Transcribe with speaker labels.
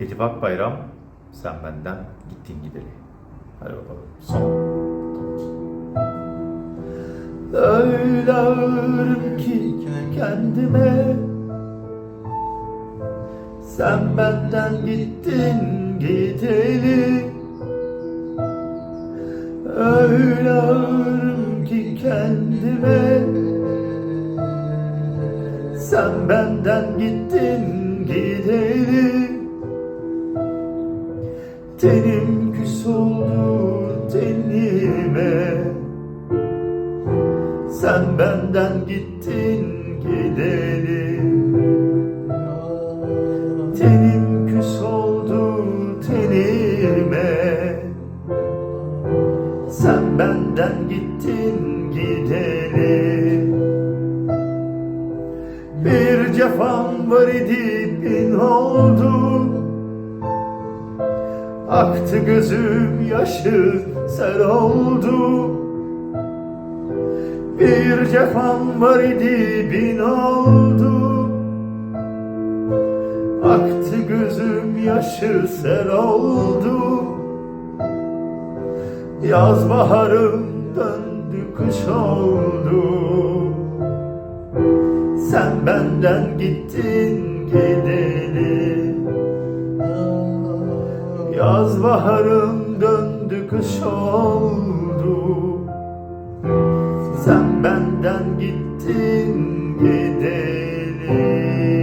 Speaker 1: Edip Akbayram, sen benden gittin gideli. Hadi bakalım. Son. Öyle ağırım ki kendime Sen benden gittin gideli Öyle ağırım ki kendime Sen benden gittin Tenim küs oldu tenime. Sen benden gittin gideli Tenim küs oldu tenime. Sen benden gittin gideli Bir cefam var idi bin oldu Aktı gözüm yaşı sel oldu. Bir cefam var idi bin oldu. Aktı gözüm yaşı sel oldu. Yaz baharım döndü kış oldu. Sen benden gittin Yaz baharım döndü kış oldu. Sen benden gittin gidelim.